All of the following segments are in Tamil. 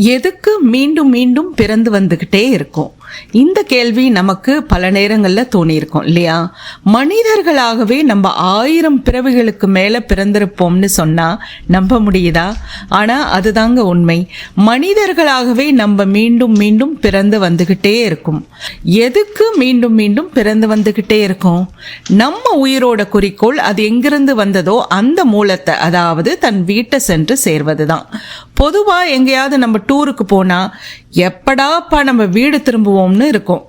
எதுக்கு மீண்டும் மீண்டும் பிறந்து வந்துகிட்டே இருக்கும்? இந்த கேள்வி நமக்கு பல நேரங்களில் தோணியிருக்கும் இல்லையா? மனிதர்களாகவே நம்ம ஆயிரம் பிறவிகளுக்கு மேலே பிறந்திருப்போம்னு சொன்னால் நம்ப முடியுதா? ஆனால் அதுதாங்க உண்மை. மனிதர்களாகவே நம்ம மீண்டும் மீண்டும் பிறந்து வந்துக்கிட்டே இருக்கும். எதுக்கு மீண்டும் மீண்டும் பிறந்து வந்துக்கிட்டே இருக்கும்? நம்ம உயிரோட குறிக்கோள் அது எங்கிருந்து வந்ததோ அந்த மூலத்தை அதாவது தன் வீட்டை சென்று சேர்வது தான் பொதுவாக எங்கேயாவது நம்ம டூருக்கு போனால் எப்படாப்பா நம்ம வீடு திரும்புவோம்னு இருக்கும்.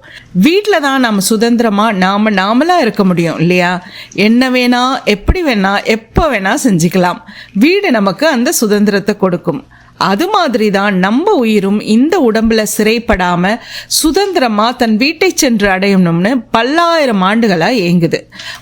வீட்டில் தான் நம்ம சுதந்திரமாக நாம் நாமளாக இருக்க முடியும் இல்லையா? என்ன வேணா எப்படி வேணா எப்போ வேணா செஞ்சுக்கலாம். வீடு நமக்கு அந்த சுதந்திரத்தை கொடுக்கும். அது மாதிரி தான் நம்ம உயிரும் இந்த உடம்புல சிறைப்படாம சுதந்திரமா தன் வீட்டை சென்று அடையணும்னு பல்லாயிரம் ஆண்டுகளா ஏங்குது.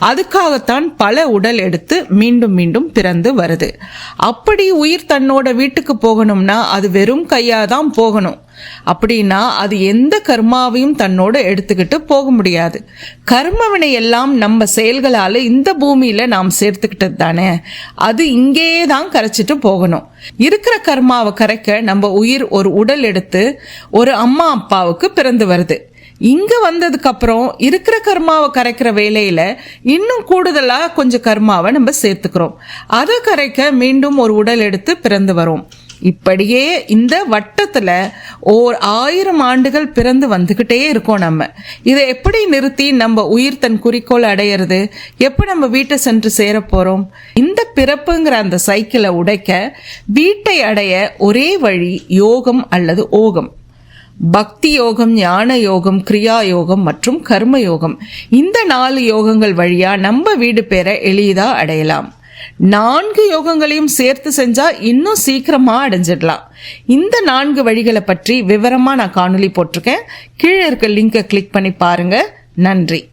அதுக்காகத்தான் பல உடல் எடுத்து மீண்டும் மீண்டும் பிறந்து வருது. அப்படி உயிர் தன்னோட வீட்டுக்கு போகணும்னா அது வெறும் கையா தான் போகணும். அப்படின்னா அது எந்த கர்மாவையும் தன்னோட எடுத்துக்கிட்டு போக முடியாது. கர்மவினை எல்லாம் நம்ம செயல்களால் இந்த பூமியில் நாம் சேர்த்துக்கிட்டது தானே? அது இங்கேயே தான் கரைச்சிட்டு போகணும். இருக்கிற கர்மாவை கரைக்க நம்ம உயிர் ஒரு உடல் எடுத்து ஒரு அம்மா அப்பாவுக்கு பிறந்து வருது. இங்க வந்ததுக்கு அப்புறம் இருக்கிற கர்மாவை கரைக்கிற வேலையில இன்னும் கூடுதலா கொஞ்சம் கர்மாவை நம்ம சேர்த்துக்கிறோம். அதை கரைக்க மீண்டும் ஒரு உடல் எடுத்து பிறந்து வரும். இப்படியே இந்த வட்டத்தில் ஓர் ஆயிரம் ஆண்டுகள் பிறந்து வந்துக்கிட்டே இருக்கோம் நம்ம. இதை எப்படி நிறுத்தி நம்ம உயிர் தன் குறிக்கோள் அடையிறது? எப்போ நம்ம வீட்டை சென்று சேர போகிறோம் இந்த பிறப்புங்கிற அந்த சைக்கிளை உடைக்க வீட்டை அடைய ஒரே வழி யோகம் அல்லது ஓகம். பக்தி யோகம் ஞான யோகம் கிரியா யோகம் மற்றும் கர்ம யோகம். இந்த நாலு யோகங்கள் வழியாக நம்ம வீடு பேரை எளிதாக அடையலாம். நான்கு யோகங்களையும் சேர்த்து செஞ்சா இன்னும் சீக்கிரமா அடைஞ்சிடலாம். இந்த நான்கு வழிகளை பற்றி விவரமா நான் காணொலி போட்டிருக்கேன். கீழே இருக்க லிங்கை கிளிக் பண்ணி பாருங்க. நன்றி.